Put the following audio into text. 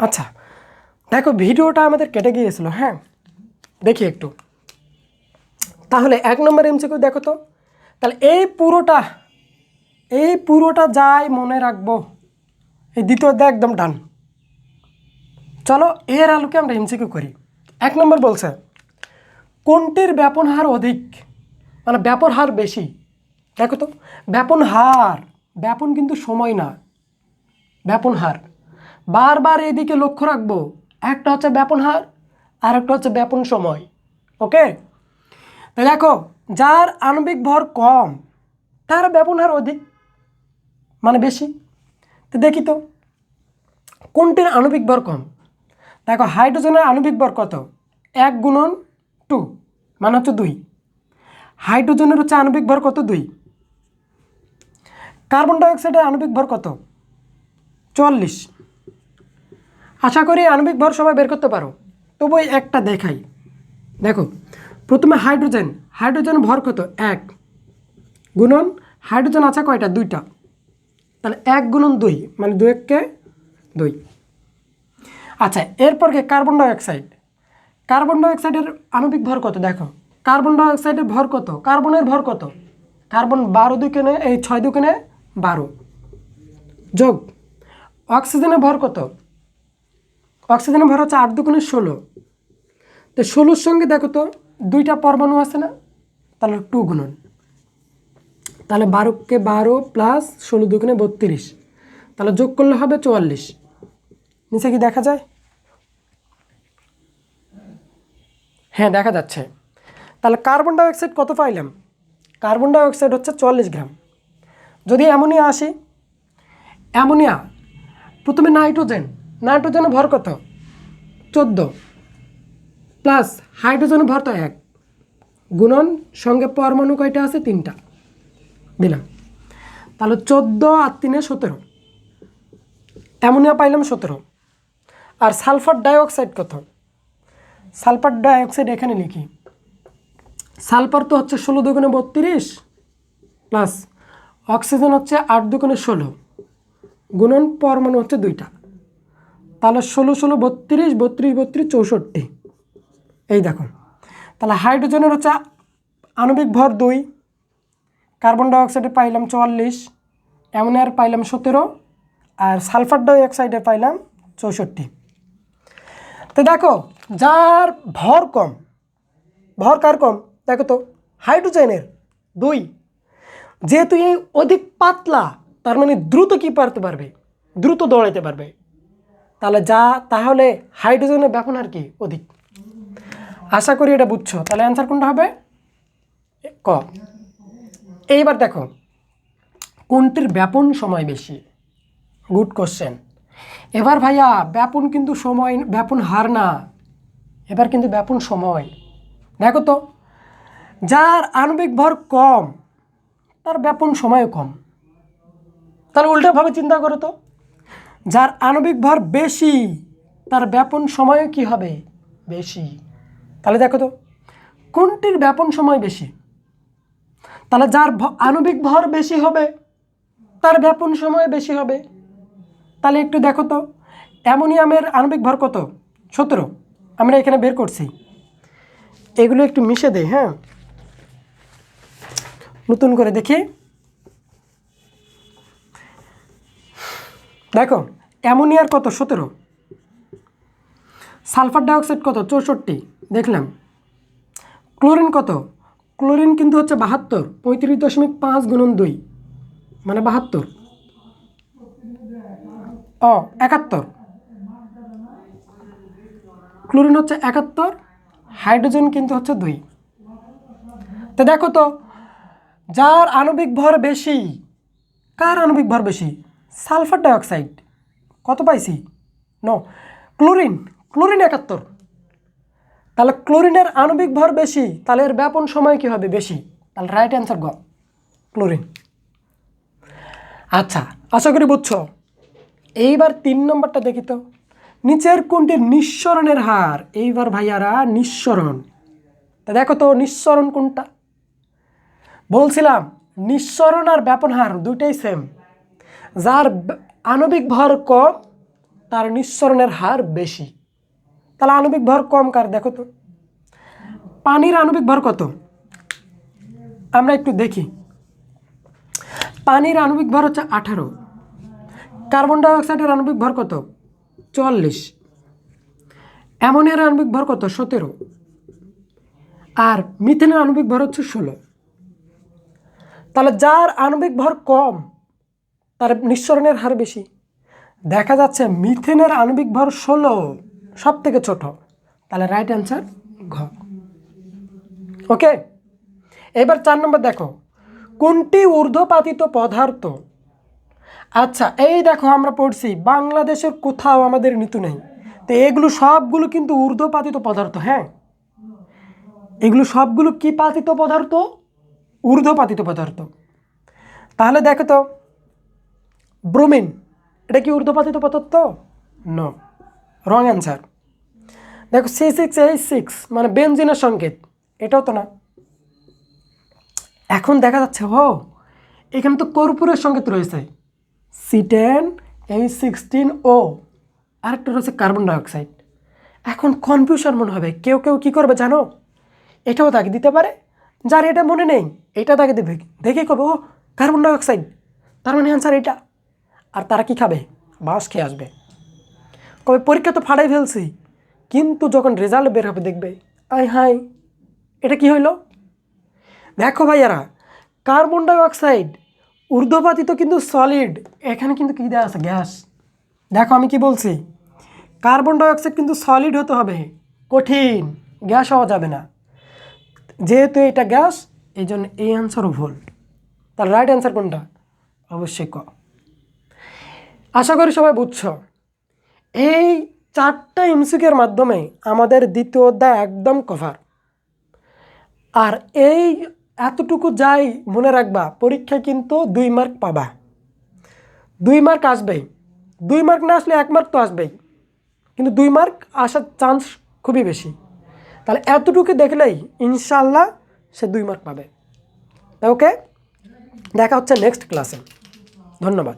আচ্ছা দেখো ভিডিওটা আমাদের কেটে গিয়েছিল হ্যাঁ? দেখি একটু। তাহলে এক নম্বর এমসিকিউ দেখো তো। তাহলে এই পুরোটা এই পুরোটা যাই মনে রাখব, এই দ্বিতীয়টা একদম ডান। চলো, এর আলোকে আমরা এমসিকিউ করি। এক নম্বর বলছে, কোনটির ব্যাপন হার অধিক? মানে ব্যাপন হার বেশি। দেখো তো, ব্যাপন হার, ব্যাপন কিন্তু সময় না, ব্যাপন হার। বারবার এদিকে লক্ষ্য রাখব। একটা হচ্ছে ব্যাপন হার আর একটা হচ্ছে ব্যাপন সময়। ওকে? তো দেখো, যার আণবিক ভর কম, তার ব্যাপন হার অধিক মানে বেশি। তো দেখি তো, কোনটির আণবিক ভর কম? দেখো, হাইড্রোজেনের আণবিক ভর কত? এক গুণন টু মানে হচ্ছে দুই। হাইড্রোজেনের হচ্ছে আণবিক ভর কত? দুই। কার্বন ডাইঅক্সাইডের আণবিক ভর কত? চল্লিশ আশা করি আণবিক ভর সবাই বের করতে পারো। তবু একটা দেখাই। দেখো, প্রথমে হাইড্রোজেন। হাইড্রোজেন ভর কত? এক। গুণন, হাইড্রোজেন আছে কয়টা? দুইটা। তাহলে এক গুণন দুই মানে দুই এককে দুই। আচ্ছা এরপর কি কার্বন ডাইঅক্সাইড? কার্বন ডাইঅক্সাইডের আণবিক ভর কত? দেখো, কার্বন ডাইঅক্সাইডের ভর কত? কার্বনের ভর কত? কার্বন বারো দুকেনে এই ছয় দুকেনে বারো। যোগ, অক্সিজেনের ভর কত? অক্সিজেনের ভর হচ্ছে আট দুগুণে ষোলো। তো ষোলোর সঙ্গে দেখো তো দুইটা পরমাণু আছে না? তাহলে টু গুণন তাহলে বারোকে বারো প্লাস ষোলো দুগুণে বত্রিশ। তাহলে যোগ করলে হবে চুয়াল্লিশ। নিচে কি দেখা যায়? হ্যাঁ দেখা যাচ্ছে। তাহলে কার্বন ডাইঅক্সাইড কত পাইলাম? কার্বন ডাইঅক্সাইড হচ্ছে চুয়াল্লিশ গ্রাম। যদি অ্যামোনিয়া আসি, অ্যামোনিয়া, প্রথমে নাইট্রোজেন নাইট্রোজেনের ভর কত? চোদ্দ। প্লাস হাইড্রোজেনের ভর তো এক। গুণন সঙ্গে পরমাণু কয়টা আছে? তিনটা। দিলাম। তাহলে চোদ্দ আর তিনে সতেরো। অ্যামোনিয়া পাইলাম সতেরো। আর সালফার ডাইঅক্সাইড কত? সালফার ডাইঅক্সাইড এখানে লিখি। সালফার তো হচ্ছে ষোলো দুগুণে বত্রিশ প্লাস অক্সিজেন হচ্ছে আট দুগুণে ষোলো। গুণন পরমাণু হচ্ছে দুইটা। তাহলে ষোলো ষোলো বত্রিশ বত্রিশ বত্রিশ, চৌষট্টি। এই দেখো। তাহলে হাইড্রোজেনের হচ্ছে আণবিক ভর দুই, কার্বন ডাইঅক্সাইডে পাইলাম চুয়াল্লিশ, অ্যামোনিয়ার পাইলাম সতেরো, আর সালফার ডাইঅক্সাইডে পাইলাম চৌষট্টি। তো দেখো, যার ভর কম, ভর কার কম? দেখো তো, হাইড্রোজেনের দুই। যেহেতু এই অধিক পাতলা, তার মানে দ্রুত কি পারতে পারবে? দ্রুত দৌড়াইতে পারবে। তাহলে যা, তাহলে হাইড্রোজেনের ব্যাপন আর কি অধিক। আশা করি এটা বুঝছ। তাহলে অ্যান্সার কোনটা হবে? ক। এইবার দেখো, কোনটির ব্যাপন সময় বেশি? গুড কোশ্চেন এবার ভাইয়া, ব্যাপন কিন্তু সময়, ব্যাপন হার না। এবার কিন্তু ব্যাপন সময়। দেখো তো, যার আণবিক ভর কম, তার ব্যাপন সময়ও কম। তাহলে উল্টোভাবে চিন্তা করো তো। যার আণবিক ভর বেশি, তার ব্যাপন সময়ও কি হবে? বেশি। তাহলে দেখো তো, কোনটির ব্যাপন সময় বেশি? তাহলে যার আণবিক ভর বেশি হবে, তার ব্যাপন সময় বেশি হবে। তাহলে একটু দেখো তো, অ্যামোনিয়ামের আণবিক ভর কত? সতেরো। আমরা এখানে বের করছি। এগুলো একটু মিশে দেই হ্যাঁ? নতুন করে দেখি। দেখো, অ্যামোনিয়ার কত? সতেরো। সালফার ডাইঅক্সাইড কত? চৌষট্টি। দেখলাম। ক্লোরিন কত? ক্লোরিন কিন্তু হচ্ছে বাহাত্তর, পঁয়ত্রিশ দশমিক পাঁচ গুণন দুই। মানে বাহাত্তর। ও একাত্তর। ক্লোরিন হচ্ছে একাত্তর, হাইড্রোজেন কিন্তু হচ্ছে দুই। তো দেখো তো, যার আণবিক ভর বেশি? কার আণবিক ভর বেশি? Sulphur dioxide. কত পাইছি? নো। ক্লোরিন ক্লোরিন একাত্তর। তাহলে ক্লোরিনের আণবিক ভর বেশি, তাহলে এর ব্যাপন সময় কী হবে বেশি? তাহলে রাইট অ্যান্সার গ। ক্লোরিন। আচ্ছা আশা করি বুঝছ। এইবার তিন নম্বরটা দেখি তো। নিচের কোনটির নিঃসরণের হার? এইবার ভাইয়ারা, নিঃসরণ। তা দেখো তো, নিঃসরণ কোনটা? বলছিলাম, নিঃসরণ আর ব্যাপন হার দুইটাই সেম যার আণবিক ভর কম, তার নিঃসরণের হার বেশি। তাহলে আণবিক ভর কম কার? দেখো তো। পানির আণবিক ভর কত? আমরা একটু দেখি। পানির আণবিক ভর হচ্ছে আঠারো। কার্বন ডাইঅক্সাইডের আণবিক ভর কত? চল্লিশ। অ্যামোনিয়ার আণবিক ভর কত? সতেরো। আর মিথেনের আণবিক ভর হচ্ছে ষোলো। তাহলে যার আণবিক ভর কম তার নিঃসরণের হার বেশি। দেখা যাচ্ছে মিথেনের আণবিক ভর ষোলো সব থেকে ছোট। তাহলে রাইট অ্যান্সার ঘ। ওকে এবার চার নম্বর দেখো, কোনটি ঊর্ধ্বপাতিত পদার্থ? আচ্ছা এই দেখো আমরা পড়ছি, বাংলাদেশের কোথাও আমাদের ঋতু নেই। তো এগুলো সবগুলো কিন্তু ঊর্ধ্বপাতিত পদার্থ হ্যাঁ? এগুলো সবগুলো কি পাতিত পদার্থ? ঊর্ধ্বপাতিত পদার্থ। তাহলে দেখো তো ব্রোমিন, এটা কি ঊর্ধ্বপাতিত পদার্থ ন রং অ্যান্সার দেখো সি সিক্স এইচ সিক্স মানে বেঞ্জিনের সংকেত, এটাও তো না। এখন দেখা যাচ্ছে, ও, এখানে তো কর্পূরের সংকেত রয়েছে। C ten H sixteen O আরেকটা রয়েছে কার্বন ডাইঅক্সাইড। এখন কনফিউশন মনে হবে, কেউ কেউ কী করবে জানো? এটাও তাকে দিতে পারে, যার এটা মনে নেই, এটা তাকে দেবে। দেখে কবে, ও, কার্বন ডাইঅক্সাইড। তার মানে অ্যান্সার এটা। আর তারা কি খাবে? বাস খেয়ে আসবে। কবে পরীক্ষা তো ফাড়াই ফেলছি, কিন্তু যখন রেজাল্ট বের হবে দেখবে আই হাই এটা কি হইল? দেখো ভাইয়ারা কার্বন ডাইঅক্সাইড ঊর্ধ্বপাতিত কিন্তু সলিড এখানে কিন্তু কী দেওয়া আছে? গ্যাস দেখো আমি কি বলছি কার্বন ডাইঅক্সাইড কিন্তু সলিড হতে হবে, কঠিন গ্যাস হওয়া যাবে না। যেহেতু এটা গ্যাস এই জন্য এই অ্যান্সারও ভুল। তার রাইট অ্যান্সার কোনটা? অবশ্যই ক। আশা করি সবাই বুঝছ। এই চারটা ইমসিকের মাধ্যমে আমাদের দ্বিতীয় অধ্যায় একদম কভার আর এই এতটুকু যাই মনে রাখবা, পরীক্ষায় কিন্তু দুই মার্ক পাবা। দুই মার্ক আসবেই। দুই মার্ক না আসলে এক মার্ক তো আসবেই। কিন্তু দুই মার্ক আসার চান্স খুবই বেশি। তাহলে এতটুকু দেখলেই ইনশাল্লাহ সে দুই মার্ক পাবে। ওকে দেখা হচ্ছে নেক্সট ক্লাসে ধন্যবাদ।